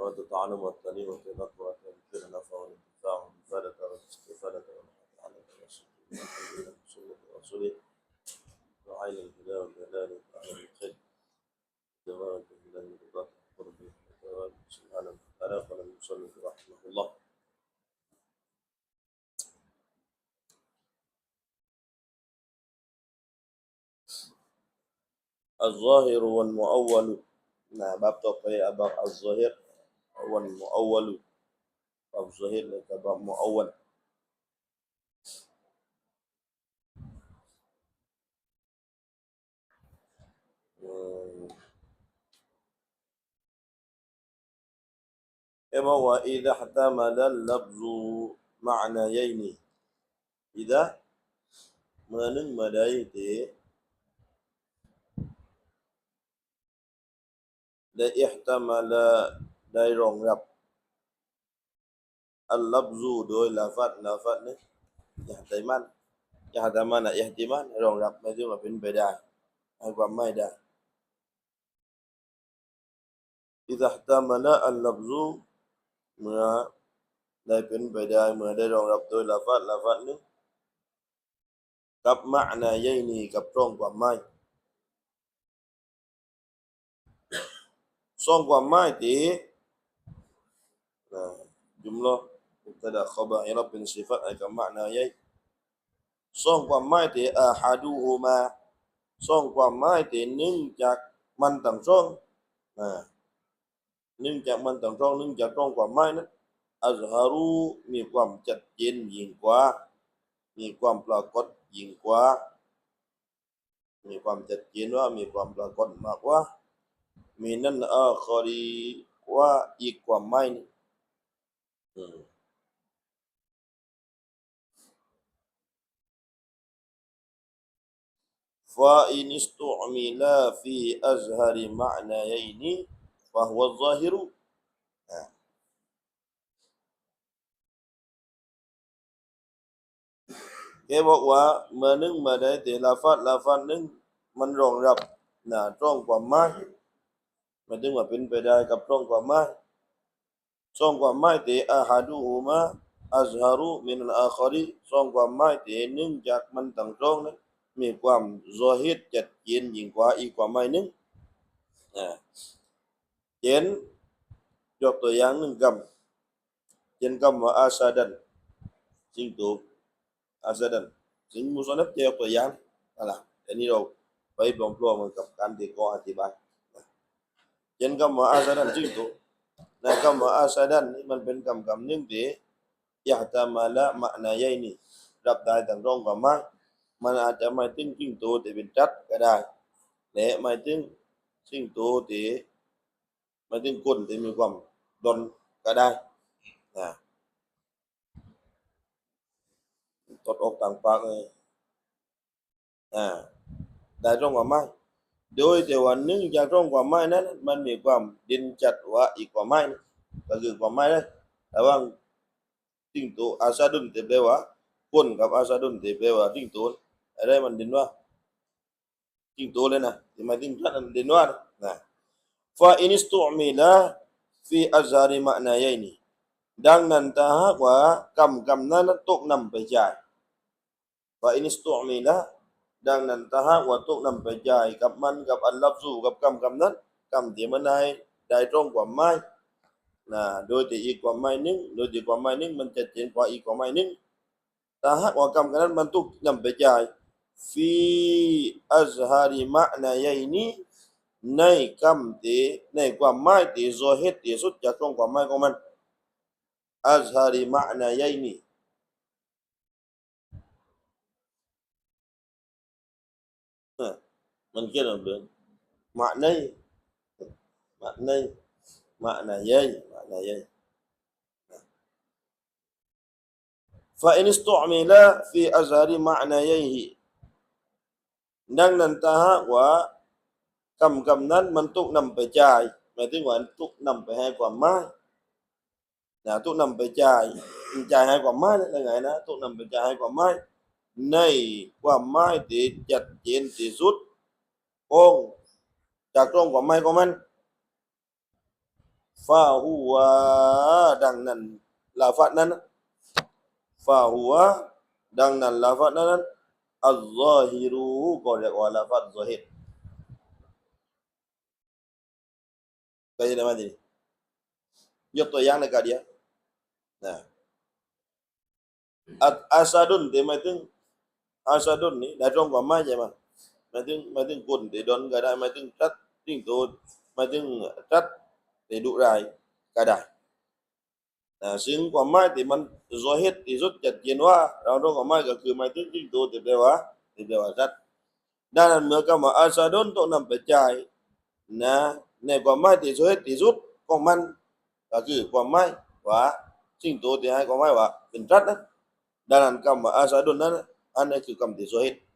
يود الطعام والتنين والطينات والتنكير نفع والانتفاع والمفادة والاستفادة والحق على الرسول سنة رسوله وعين الهدى والجلال وعلى الخير دوام الهدى من رضاك قربه وتواب سبحانه وتعالى قال المصنف رحمه الله. الظاهر والمؤول. نعم باب الظاهر. أول مؤول. طب زهير تبقى مؤول. إيه إما وإذا احتمل اللفظ معنيين؟ إذا من الملايين لا احتمل มุอวัลบาบซอฮิรแล้วก็บาบมุอวัล Dia bawa idza ihtamala al-lafzu ma'nayaini. Idza เมื่อหนึงเมื่อใดที่ได้ ihtamala ได้รองรับ al-lafzu โดยลาฟัดลาฟัดนี่ยะติมันยะตามันยะติมันรองรับไม่ถึงว่าเป็นไปได้ให้ความไม่ได้ إذا احتمل اللفظ เมื่อได้เป็นไปได้เมื่อได้รองรับโดยลาฟัดลาฟัดนึงกับมะนายัยนีกับตรงความหมายสองความหมายที่นะ จุมลอมุตะดะขบะอิรับเป็นสิฟัตให้กับมะนายัยสองความหมายที่อาฮัดูฮูมาสองความหมายที่หนึ่งจากมันต่างสองนะเนื่องจากมันต่างช่องเนื่องจากช่องความหมายนั้นอัซฮารูมีความชัดเจนยิ่งกว่า มีความปรากฏยิ่งกว่า มีความชัดเจนว่ามีความปรากฏมากกว่ามีนั่นอาคอรีว่าอีกความหมายนึง อืม فإن استعمل في أزهر معنيين فهو الظاهر แกบอกว่าเมื่อนึงเมื่อใดแต่ลาฟัดลาฟัดนึงมันรองรับหน้าตรงความหมายหมายถึงว่าเป็นไปได้กับตรงความหมาย ตรงความหมายต่อาฮัดูฮูมาอัซฮารุมินอัลอาคอรีตรงความหมายต่หนึ่งจากมันต่างตรงนั้นมีความซอฮิดจัดเจนยิ่งกว่าอีกความหมายหนึงอ่าเจนยกตัวอย่างหนึ่งคำเจนคำว่าอาซาดันสิงโต asadan ซึ่งมุสลิมจะยกตัวอย่างอะไรอันนี้เราไปปลอมๆกับการที่ก็อธิบายเช่นคำว่า asadan ซึ่งตัว ในคำว่า asadan นี่มันเป็นคำคำหนึ่งที่ยะตามาละมะนายนี่ รับได้ทั้งรองความหมายมันอาจจะหมายถึงสิ่งโตที่เป็นจัดก็ได้และหมายถึงสิ่งโตที่หมายถึงคนที่มีความดนก็ได้นะตดอกต่างปากเลยอ่าได้รงความหมาย โดยแต่ว่านึ่งจากตรงความหมายนั้น มันมีความเด่นจัดว่าอีกความหมายก็คือความหมายนั้นระหว่างสิ่งโตอาซาดุนที่แปลว่าคนกับอาซาดุนที่แปลว่าสิ่งโตอะไรมันเด่นว่าสิ่งโตเลยนะที่มายถึงท่านเด่นว่านะฟาอินิสตุมิลาฟีอัซาริมะนายนี่ดังนั้นถ้าหากว่ากรรมกรรมนั้นตกนำไปจ่าย fa in istu'mila ดังนั้นถ้าหากว่าตกนำไปจ่ายกับมันกับอันรับสู่กับกรรมกรรมนั้นกรรมที่มันได้ได้ตรงกว่าไม้นะโดยที่อีกกว่าไม้นึงโดยที่กว่าไม้นึงมันจะเจนกว่าอีกกว่าไม้นึงถ้าหากว่ากรรมกรรมนั้นมันตกนำไปจ่ายฟีอัซฮาริมะนายนี้ในกรรมที่ในความหมายที่โซเฮตที่สุดจากตรงความหมายของมันอัซฮาริมะนายนี้ mình kia đồng lượng mạ nay mạ nay mạ này dây. Mạ này dây. فإن استعمل في أزهر معنييه nang nan ta ha كم cầm cầm nan mình tụ nằm phải chài mà tiếng gọi tụ nằm phải hai quả mai. Là tụ nằm phải chài chài hai quả mai là ngày đó. Tụ nằm phải chài hai quả mai. Này มายนะตุกนำไปจ่ายจ่ายให้ความหมายนั่นยังไงนะตุกนำไปจ่ายให้ความหมายในความหมายที่ชัดเจนที่สุด องค์จากตรงกว่าไม่ของมัน ฟาหัวดังนั้นลาฟัดนั้นฟาหัวดังนั้นลาฟัดนั้นอัลลอฮิรูก็เรียกว่าลาฟัดซอฮิรก็จะได้มาดียกตัวอย่างในกาเดียนะอัดอาซาดุนที่หมายถึงอาซาดุนนี่ในตรงความหมายใช่ไหม หมายถึงหมายถึงคนที่ดนก็ได้หมายถึงทัดทิ้งตัวหมายถึงทัดที่ดุร้ายก็ได้นะซึ่งความหมายที่มันซอฮิรที่สุดจัดเจนว่า เราตรงความหมายก็คือหมายถึงทิ้งตัวที่แปลว่าที่แปลว่าทัดดังนั้นเมื่อคำว่าอาซาดนต้องนำไปใช้นะในความหมายที่ซอฮิรที่สุดของมันก็คือความหมายว่าสิ่งโตที่ให้ความหมายว่าเป็นรัฐนะดังนั้นคำว่าอาซาดนนั้นอันนี้คือคำที่โซฮิตคือความที่โซฮิตขอเฮิต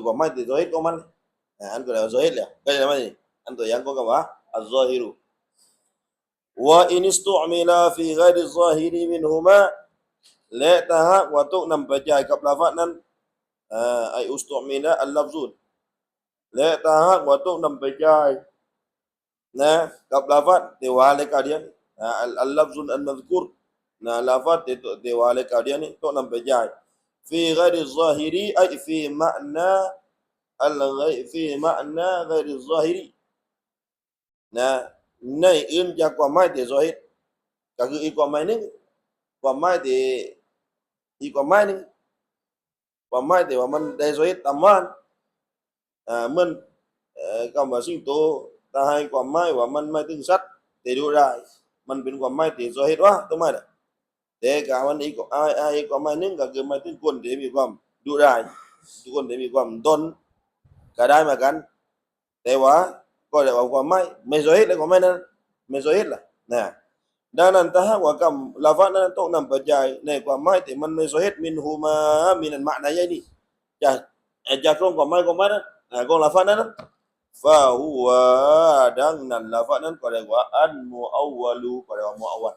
mati zohir ko man an ko zohir le ko le mani an to yang ko kama az-zahiru wa in istu'mila fi ghairi zahiri minhuma la taha wa tu'nam bajai kap lafaz nan ai ustu'mila, al-lafzun. La taha wa tu'nam bajai na kap lafaz de wale kadian al-lafzun an-madhkur na lafaz de wale kadian tu'nam bajai في غير الظاهري أي في معنى الغير, في معنى غير الظاهري nè, này ưm cho quả mai để rồi. Cả cứ ý quả mai nữa quả mai để ý quả mai nữa quả mai để quả mình để rồi tạm an à mình ờ, cầm vào sinh tố, ta hai quả mai quả mình mai tương sắt để đưa ra. Mình biến quả mai để rồi hết quá tôi mai đấy แต่กาวันอีกอายอายก็มายหนึ่งก็คือหมายถึงคนที่มีความดุร้ายทุกคนที่มีความดนก็ได้เหมือนกัน แต่ว่าก็เรีอกว่าความไม่ไม่สวยเลยความไม่นั้นไม่สวยล่ะนะดังนั้นถ้าหากว่าคำลาฟานั้นต้องนำปัจจัยในความหมายที่มันไม่สวยมินหูมามินันมะนยายนี่จะจะตรงความหมายของมันนะของลาฟานั้นฟาหัวดังนั้นลาฟานั้นก็เรียกว่าอันมัวอวลูก็เรียกว่ามัวอวัล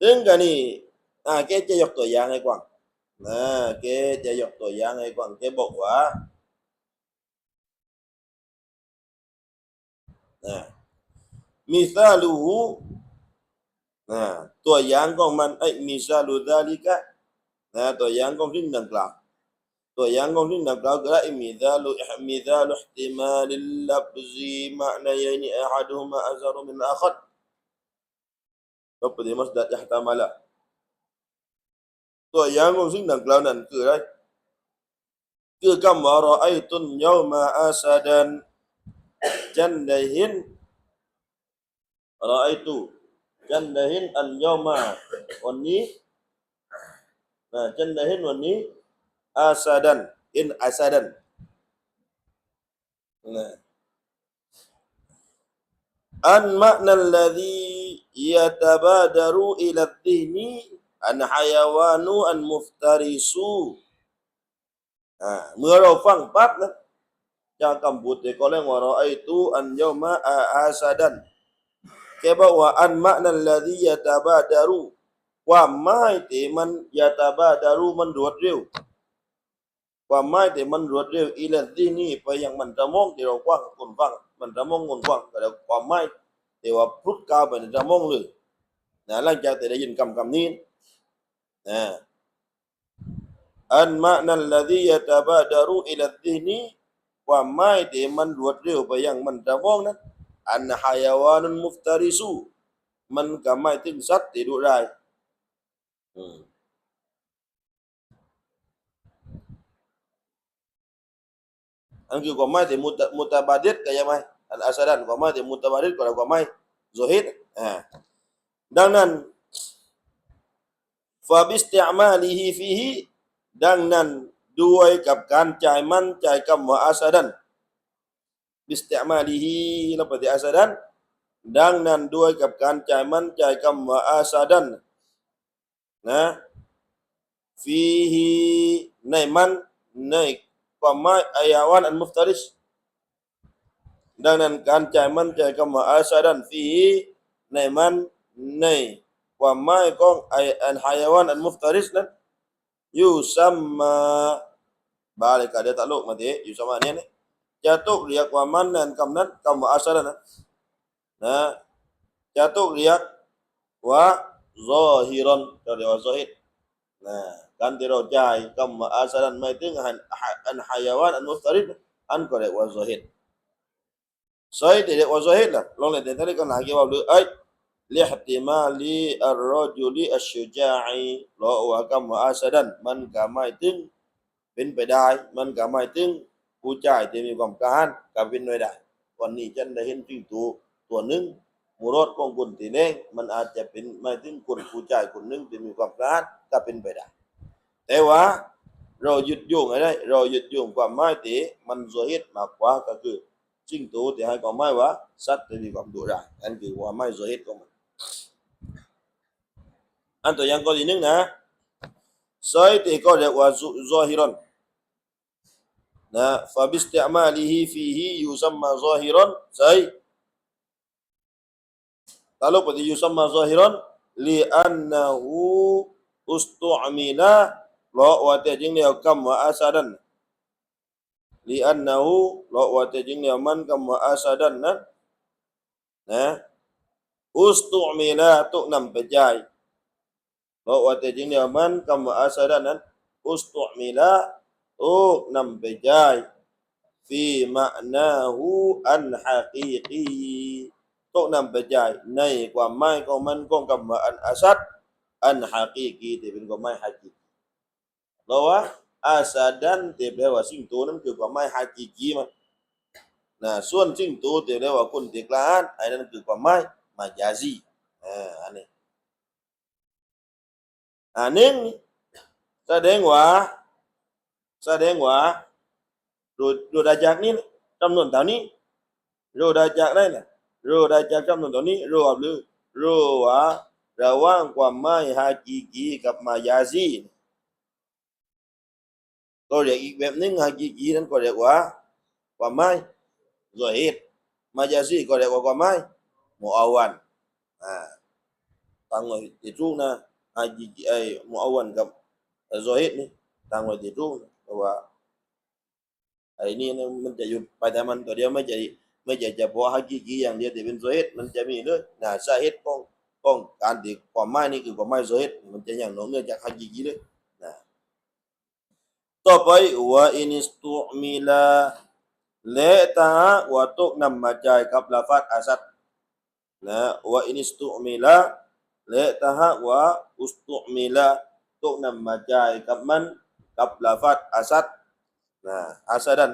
ซึ่งกันนี่อ่าแกจะยกตัวอย่างให้กว้างนะแกจะยกตัวอย่างให้กว้างแกบอกว่านะมิซาลูฮูนะตัวอย่างของมันไอ้มิซาลูดาลิกะนะตัวอย่างของสิ่งดังกล่าวตัวอย่างของสิ่งดังกล่าวก็ได้มิซาลูมิซาลูอิห์ติมาลิลลับซีมะนัยนีอะฮัดุฮุมาอัซารุมินอาคัร seperti masdar yahtamala ตัวอย่างของสิ่งดั no podemos dar yahta Tua yang ngom sing nang kira, ke lai. Ke kam wa ra'aitun yawma asadan jannahin ra'aitu jandahin al yawma onni nah jannahin onni asadan. In asadan. Nah. an makna alladhi yatabadaru ila dhihni an hayawanu an muftarisu เมื่อเราฟังปั๊บนะจากคำพูดที่เขาเรียกว่าเราไอ้ตูอันย่ามะอาอาซาดันแกบอกว่าอันมะนั่นละที่ยาตาบาดารูความหมายที่มันยาตาบาดารูมันรวดเร็วความหมายที่มันรวดเร็วอีละที่นี่ไปยังมันจะมองที่เรากว้างคนฟัง มันจะมองคนกว้างแล้วความหมายที่ว่าพุทธกาวไปในจะมองเลยนะหลังจากที่ได้ยินคำคำนี้นะอันมะนั่นละดียะตาบาดารูอีเลที่นี่ความหมายที่มันรวดเร็วไปยังมันจะมองนั้นอันฮายาวานุนมุฟตาริสูมันก็หมายถึงสัตว์ที่ดุร้ายอืม อันคือความหมายที่มุตมุตบาดิดก็ยังไงอันอาซาดันความหมายที่มุตบาดิดก็แล้วความหมายโซฮิดอ่าดังนั้นฟาบิสติอามาลีฮีฟีฮีดังนั้นด้วยกับการจ่ายมันจ่ายคำว่าอาซาดันบิสติอามาลีฮีแล้วปฏิอาซาดันดังนั้นด้วยกับการจ่ายมันจ่ายคำว่าอาซาดันนะฟีฮีในมันใน ว่าไม่อายาวันอันมุฟตาริสดังนั้นการจ่ายมันจ่ายคำว่าอาศัยดันฟีในมันในควาไม่ยของไออันฮายาวันอันมุฟตาริสนั้นยูซัมมาบาลิกาเดตะโลกมาเดยูซัมมาเนี่ยนะจะตุกเรียกว่ามันนั้นคำนั้นคำว่าอาซาดันนะนะจะตุกเรียกว่าซอฮิรอนก็เรียกว่าซอฮิดนะ การที่เราจ่ายกรรมอาสรันไม่ถึงอันอันหายวันอันมุสริดอันก็เรียกว่าโซฮิดโซฮิดเรียกว่าโซฮินล่ะลองเล่นเดี๋ยวก็หนักเกี่ยวกับเรื่องไอ้ لاحتمال الرجل الشجاع รอว่ากรรมอาสรันมันก็ไม่ถึงเป็นไปได้ มันก็ไม่ถึงผู้จ่ายที่มีความกาหกับเป็นไปได้วันนี้ฉันได้เห็นชื่อตัวตัวหนึ่งมูรอดของคนที่เน่งมันอาจจะเป็นไม่ถึงคนผู้จ่ายคนหนึ่งที่มีความกาหก็เป็นไปได้ แต่ว่าเราหยุดโยงอะไรเราหยุดโยงความหมายที่มันโซฮิตมากกว่าก็คือจิ้งตูที่ให้ความหมายว่าสัตว์ที่มีความดุร้ายนั่นคือความหมายโซฮิตของมัน อันตัวอย่างก็ที่หนึ่งนะ Sai ti ko dia wa zahiran. Nah, fa bi isti'malihi fihi yusamma zahiran. Sai. Kalau pada yusamma zahiran li annahu ustu'mila la wa tajing dia kam wa asadan. Li annahu la wa tajing dia man kam wa asadan nah. Nah. Ustu'mila tu nam pejai. bahwa tajini aman kama asadanan ustu'mila u nam bejai fi ma'nahu an haqiqi tu nam bejai ในความหมายของมันของคำว่าอันอาสัดอันฮากีกีที่เป็นความหมายฮากี เราว่าอาสัดันที่แปลว่าสิ่งตัวนั้นคือความหมายฮากีกีมันนะส่วนสิ่งตัวที่แปลว่าคนที่กลาหาญไอ้นั่นคือความหมายมายาซีอ่าอันนี้ à, หนึ่งแสดงว่าแสดงว่าเราเราได้จากนี้จำนวนเท่านี้ราได้จากได้นะราได้จากจำนวนเท่านี้ราเอาเลยเราว่าระหว่างความหมายฮากิกีกับมายาซี ก็เรียกอีกแบบหนึงฮากิกีนั้นก็เรียกว่าความหมายซอฮิดมายาซีก็เรียกว่าความหมายมุอาวันอ่าฟังไว้ติดรูนะ haji ai muawan กับซอฮิดนี่ต่างไว้ที่รู้เพราะว่าไอ้นี่มันจะอยู่ไปแต่มันตัวเดียวไม่ใช่ไม่ใช่เฉพาะฮักกีอย่างเดียวที่เป็นซอฮิดมันจะมีเลยนะสาเหตุของของการที่ความหมายนี่คือความหมายซอฮิดมันจะอย่างนอกเหนือจากฮักกีเลย ต่อไปว่าอินิสตุมิลาและถ้าว่าตกนำมาจ่ายกับลาฟัดอาซัดนะว่าอินิสตุมิลาและถ้าว่าอุสตุมิลาตกนำมาจ่ายกับมันกับลาฟัดอาซัดนะอาซัดัน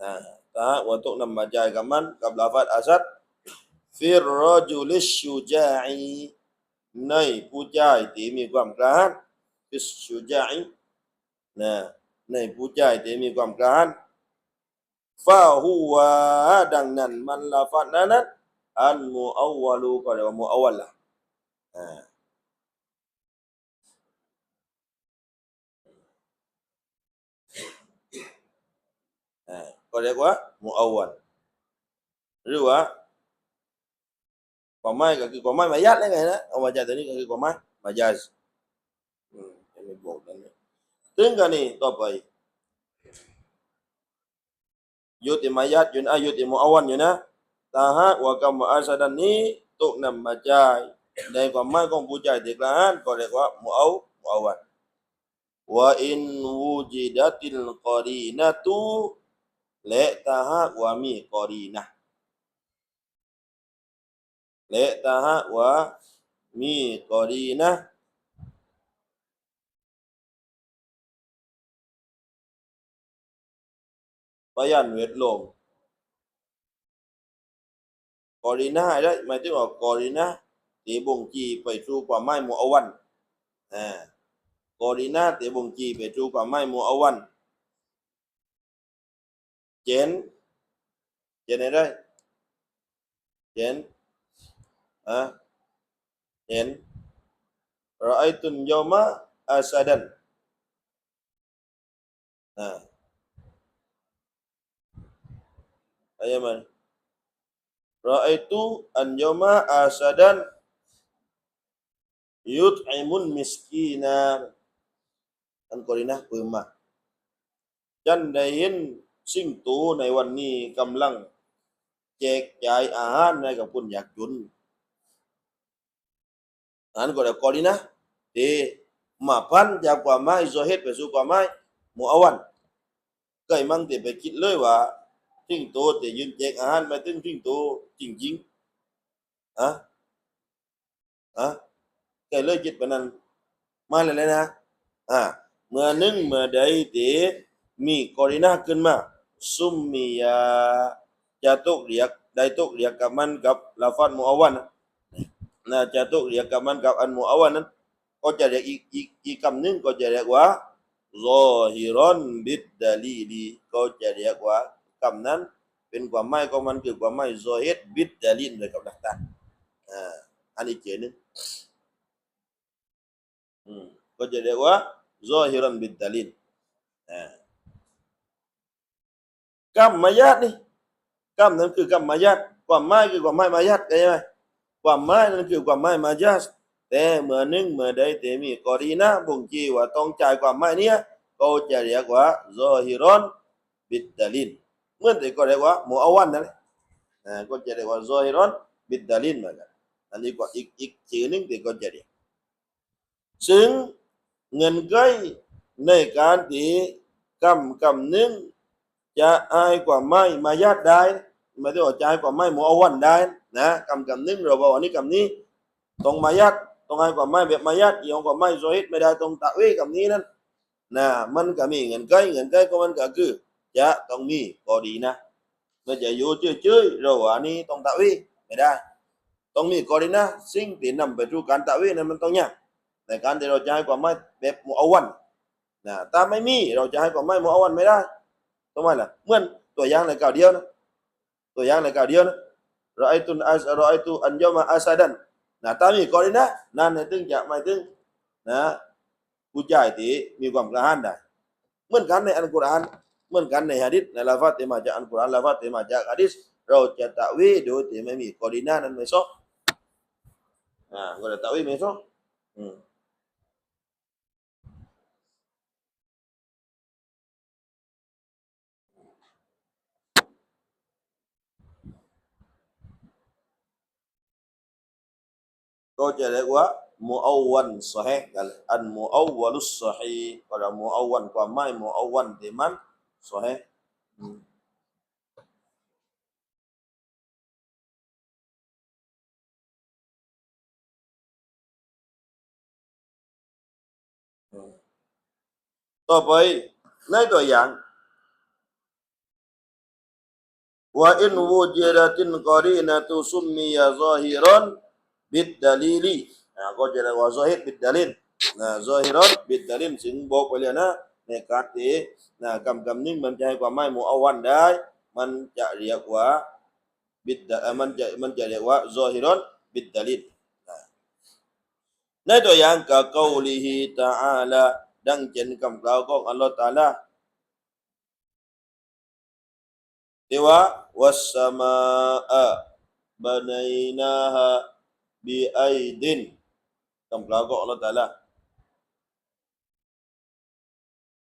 นะถ้าว่าตกนำมาจ่ายกับมันกับลาฟัดอาซัดฟิรรจุลิชชูจาอีในผู้จ่ายที่มีความกล้าหาญฟิชชูจาอี นะในผู้ใจที่มีความกล้ายฟาหัวดังนั้น มันละฟันนั้นอันมูอาวลูก็เรียกว่ามูอาวละอ่าก็เรียกว่ามูอาวันหรือว่าความหมายก็คือความหมายมายัดได้ไงนะเอามาจากตัวนี้ก็คือความหมายมายัดอืมจะไม่บอกนั่น ตึงกันนี่ต่อไปยุติมายัดยุนอายุติมุอวันอยู่นะตาฮะว่ากรรมอาสดันนี้ตุกนำมาจายในความหมายของผู้ใจเด็กละหันก็เรียกว่ามุอวมุอวันว่าอินวูจิดาติลกอรีนะตูและตาฮะว่ามีกอรีนะและตาฮะว่ามีกอรีนะ ยันเวทลงกอรีนาได้หมายถึงว่ากอรีนาตีบงจีไปสู่ป่าไม้หมัวอวันอ่ากอรีนาตีบงจีไปสู่ป่าไม้หมัวอวันเจนเจนได้เจนอะเจนรอไอตุนยอมะอาซาดันอ่า อันกอรินะปืมมาจันได้เห็นสิ่งตูในวันนี้กำลังแจกจ่ายอาหารให้กับคนยากจน An ko da kolina de mapan ja kwa mai zo het pe su kwa mai mu awan kai mang te pe kitเลยว่า ทิ้งโตแต่ยืนแจกอาหารมาถึงทิ้งโตจริงๆอะอะไก่เลยคิดปนนั้นมาเลยเลยนะอ่าเมื่อนึงเมื่อใดเตมีกอรินาขึ้นมาซุมมียาจะตกเรียกได้ตกเรียกกับมันกับลาฟันมุอาวันนะ nah jatuh dia kaman kap an muawan นั้นก็จะเรียกอีกอีกอีกคำหนึ่งก็จะเรียกว่า zahiran bid dalili ก็จะเรียกว่า คำนั้น เป็นความหมายของมันคือความหมาย zahir bid dalil เลยกับหลักฐานอ่าอันนี้เจนึงอืมก็จะเรียกว่า zahiran bid dalil อ่ากรรมมายัดนี่กรรมนั้นคือกรรมมายัดความหมายคือความหมายมายัดเข้าใจไหมความหมายนั่นคือความหมายมาจัสแต่เมื่อนึ่งเมื่อใดแต่มีกอรีนะบ่งชี้ว่าต้องจ่ายความหมายเนี้ยก็จะเรียกว่าซฮิรอนบิดดาลิน เหมื่อนแต่ก็เรียกว่ามูอาวันนั่นแหละก็จะเรียกว่าซอฮิรอนบิดดาลินเหมือนกันอันนี้ก็อีกอีกชื่อหนึงที่ก็จะเรียกซึ่งเงินไขในการที่กำกำหนึ่งจะอายกว่าไม่มาญาติได้หมายถึงว่าจ่ายกว่าไม่หมูอาวันได้นะกำกำหนึงเราบอกว่านี่กำนี้ตรงมายัดตรงไอ้กว่าไม่แบบมายัดเอียงกว่าไม่โซฮิตไม่ได้ตรงตะเวกำนี้นั่นนะมันก็มีเงินใกล้เงินใกล้ก็มันก็คือ จะต้องมีก็ดีนะไม่จะอยู่เฉยๆเราว่านี่ต้องตะเวไม่ได้ ต้องมีก็ดีนะ สิ่งที่นำไปสู่การตะเวนั้นมันต้องยากในการที่เราจะให้ความไม่แบบมุอาวันนะถ้าไม่มีเราจะให้ความไม่มุอาวันไม่ได้ทำไมล่ะเหมือนตัวอย่างในกล่าวเดียวนะตัวอย่างในกล่าวเดียวนะ Ra'aitu as ra'aitu an yawma asadan นะตามมีกรณีนะนั่นในถึงจะหมายถึงนะผู้จ่ายที่มีความกระหายได้เหมือนกันในอัลกุรอานกุรอานลาฟัตที่มาจากหะดีษเรามกรณีนั้นะตะวีไม่ซอกอืมก็จะเรียกว่ามุอวันอันก็จะมุอวัน pun kerana hadis lafaz tema jaan Quran lafaz tema ja hadis rawi ja takwi do tema mi qolina dan meso ha dah takwi meso hmm. Kau jadi gua muawwan sahih kan an muawwalus sahih. Pada muawwan kuamai muawwan deman 所以，嗯。ต่อไปในตัวอย่างว่าอินวูจีรตินกอรีนตุสุมมียาซอฮิรอนบิดดาลีลีนะก็จะเรียกว่าซอฮิรบิดดาลินนะซอฮิรอนบิดดาลินสิงบอกไปเลยนะ บอกไปแล้วนะในการที่นะคำคำนี้มันจะให้ความหมายมุอาวันได้ มันจะเรียกว่าบิดเอ่อมันจะมันจะเรียกว่า zahiran bid dalil นะในตัวอย่างกับกาลิฮิตาอาลาดังเช่นคำกล่าวของอัลลอฮฺตะอาลา ที่ว่าวัสสมาอะบะนัยนาฮะบิไอดินคำกล่าวของอัลลอฮฺตะอาลา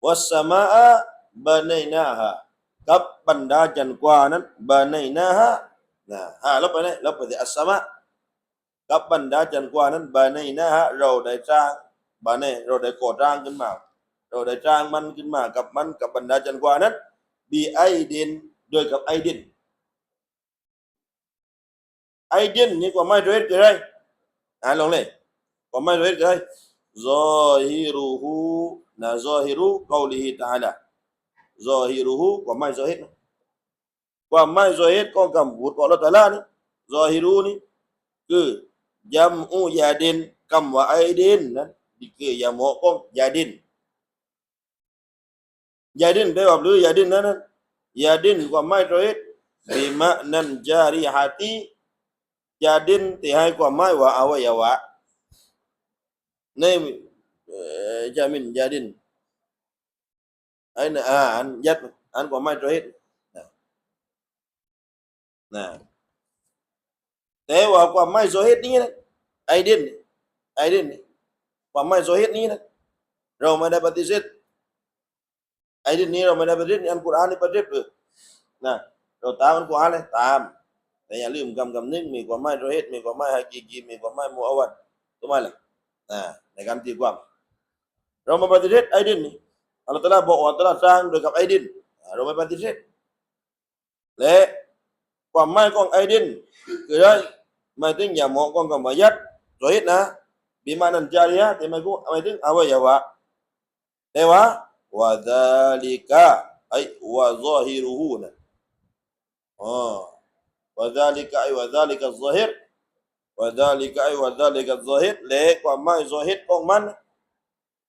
wassama'a banaynaha kapan dah jankwanan banaynaha nah ha lớp này lớp thì asama các bạn đã trần qua nên bài này na ha rồi đại trang bài này rồi đại cổ trang kinh mà rồi đại trang man kinh mà cặp man cặp bạn đã trần qua nên bi ai đến đôi cặp ai đến ai đến như có mai rồi cái đây. À lòng này. Có mai rồi cái đây. Rồi hiruhu là zahiru qawlihi ta'ala. Hú quả mai do hết quả mai do zahid có cầm vụt Allah ta'ala ni zahiru ni ke jam'u yadin kam wa con gia dike gia ko yadin. Yadin be gia lu yadin gia yadin quả mai zahid bi gia jarihati thì tihai quả mai và wa awayawa này ยา jamin jadin anh à anh dắt anh có mai trade nè แต่ว่าความไม่โซเฮตนี้นะไอเดนไอเดนความไม่โซเฮตนี้นะเราไม่ได้ปฏิเสธไอเดนนี้เราไม่ได้ปฏิเสธอันกุรอานนี่ปฏิเสธนะเราตามอันกุรอานเลยตามแต่อย่าลืมกำกำนึงมีความไม่โซเฮตมีความไม่ฮากีกีมีความไม่มูอวัดตัวไม่ละนะในการตีความ เรามาปฏิเสธไอดินนี่อัลลอฮฺตะอาลาบอกว่าอัลลอฮฺตะอาลาสร้างโดยกับไอดินอ่าเราไม่ปฏิเสธและความหมายของไอดินคืออะไรหมายถึงอย่าเหมาะของคำว่ายัดโซฮิตนะบิมานันจาริยะแต่หมายถึงหมายถึงอวัยวะแต่ว่าวะดาลิกะไอวะซอฮิรุฮูนะอ๋อวะดาลิกะไอวะดา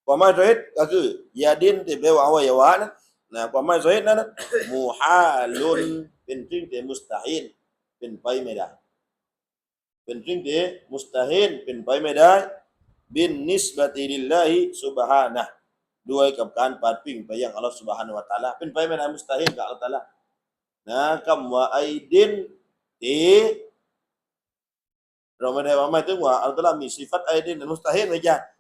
ความหมายซอฮิรของมัน ความหมาย zahid ก็คือยาดินที่แปลว่าอวัยวะนั้นนะความหมาย zahid นั้นนะมุฮาลุนเป็นสิ่งที่มุสตาฮินเป็นไปไม่ได้ เป็นสิ่งที่มุสตาฮินเป็นไปไม่ได้ บินนิสบติลิลลาฮิซุบฮานะห์ด้วยกับการปัดปิ้งไปยังอัลลอฮฺ Subhanahu wa taala เป็นไปไม่ได้มุสตาฮินกับอัลลอฮฺ taala นะคำว่าไอดินที่เราไม่ได้ว่าหมายถึงว่าอัลลอฮฺ taala มีสิฟัตไอดินและมุสตาฮินไม่ใช่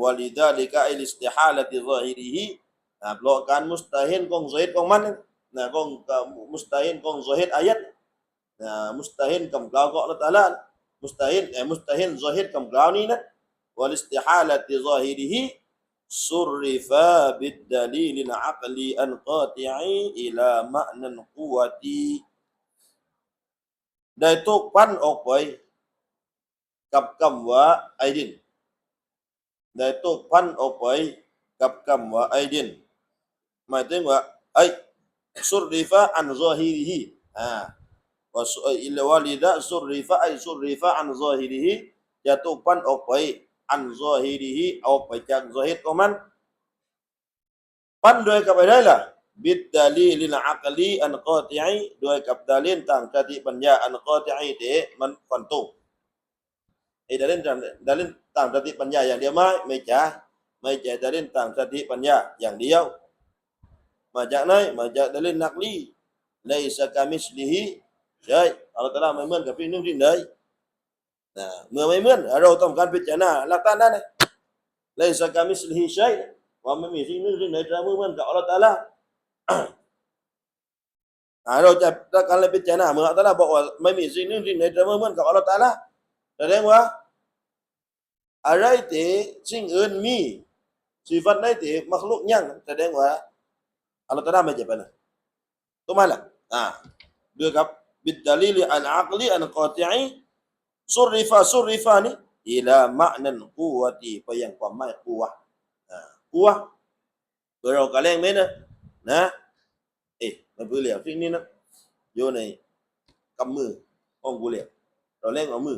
อาลานะอ่าวะลิดาไอลิสติฮาลาติ ظاهره ولذلك الاستحالة ظاهره นะเพราะการมุสตาฮินของซอฮิดของมันนะของมุสตาฮินของซอฮิดayat นะมุสตาฮินคำกล่าวของอัลลอฮฺตะอาลามุสตาฮินeh, มุสตาฮินซอฮิดคำกล่าวนี้นะ والاستحالة ظاهره صرف بالدليل العقلي القاطع إلى معنى القوة ได้ตกพันออกไปกับคำว่าไอดิน ได้ตกพันออกไปกับคำว่าไอดิน để tôi phân ốp gặp cầm và ai điên. Mà tên và ấy surrifa an zahirihi à và illa surrifa ay surrifa an zahirihi ya tu pan opai an zahirihi opai chang zahid oman pan doi kapai dai lah bid dalilil aqli an qati'i doi kap dalil tang kati panya an qati'i de man fantu ไปอันซอฮิริฮิออกไปจากซอฮิดของมัน พันโดยกับอะไรล่ะ บิดดาลีลินอักลีอันกอติไอโดยกับดาลินต่างสติปัญญาอันกอติไอเตมันฟันตรงไอ้ดาลินต่างดาลินต่างสติปัญญาอย่างเดียวไหมไม่ใช่ไม่ใช่ดาลินต่างสติปัญญาอย่างเดียว มาจากไหนมาจากดาลินนักลีไลสกามิสลิฮิใช่อัลลอฮฺตะอาลาไม่เหมือนกับสิ่งหนึ่งสิ่งใดนะเมื่อไม่เหมือนเราต้องการพิจารณาหลักฐานนั้นนะไลสกามิสลิฮิใช่ว่าไม่มีสิ่งหนึ่งสิ่งใดจะเหมือนกับอัลลอฮฺตะอาลา อ่าเราจะถ้าการเลยพิจารณาเมื่ออัลลอฮฺตะอาลาบอกว่าไม่มีสิ่งหนึ่งสิ่งใดจะเหมือนกับอัลลอฮฺตะอาลา แสดงว่า อะไรที่สิ่งอื่นมีสิฟัตไหนที่มักลุกยังแสดงว่าอัลลอฮฺตะาไม่จะเป็นนะถูกไหมล่ะอ่าด้วยกับบิดดลีลอันอักลีอันกอติอิสุริฟะสุริฟะนี่อิลามะนันกูวะตีไปยังความหมายกูวะอ่ากูวะเรากะเลงไหมนะนะเอ๊ะมันปืนเหลี่ยมสิ่งนี้นะโยในกำมือของกูเหลี่ยเราเลี้ยงเอามือ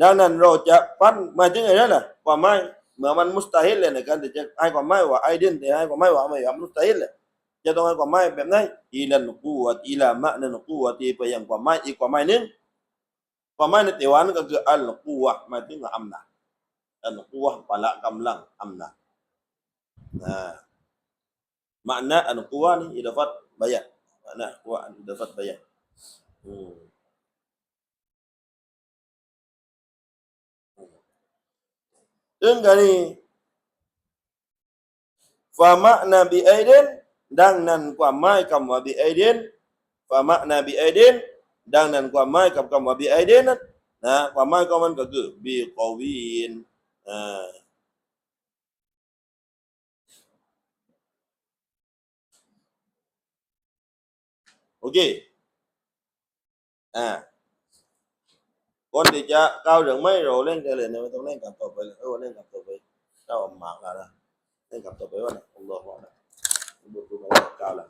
ดังนั้นเราจะปั้นหมายถึงอะไรนะความหมายเมื่อมันมุสตาฮิลเลยในการที่จะให้ความหมายว่าไอเดนแต่ให้ความหมายว่าไม่ยอมมุสตาฮิลเลยจะต้องให้ความหมายแบบไหนอีลันกูวะอีลามะนันกูวะตีไปยังความหมายอีกความหมายหนึงความหมายในเทวานั้นก็คืออัลกูวะหมายถึงอำนาจอัลกูวะพละกำลังอำนาจนะ makna al-quwa ni idafat bayan. Makna quwa idafat bayan. Hmm. đừng gani và mạ là bị ấy đến, đang nằn quả mai cầm và bị ấy đến. Và mạ là bị ấy đến, đang nằn quả mai cầm cầm và bị ấy đến đó, quả mai cầm anh cả cử bị có viên à. ok. À. คอ่าก่อนที่จะก้าวเรื่องไม่เราเล่นกันเลยนะไม่ต้องเล่นกับต่อไปเลยเออเล่นกับต่อไปเจ้าหมากแล้วนะเล่นกับต่อไปว่านะอัลลอฮฺวะนะบุตรมาก้าวแล้ว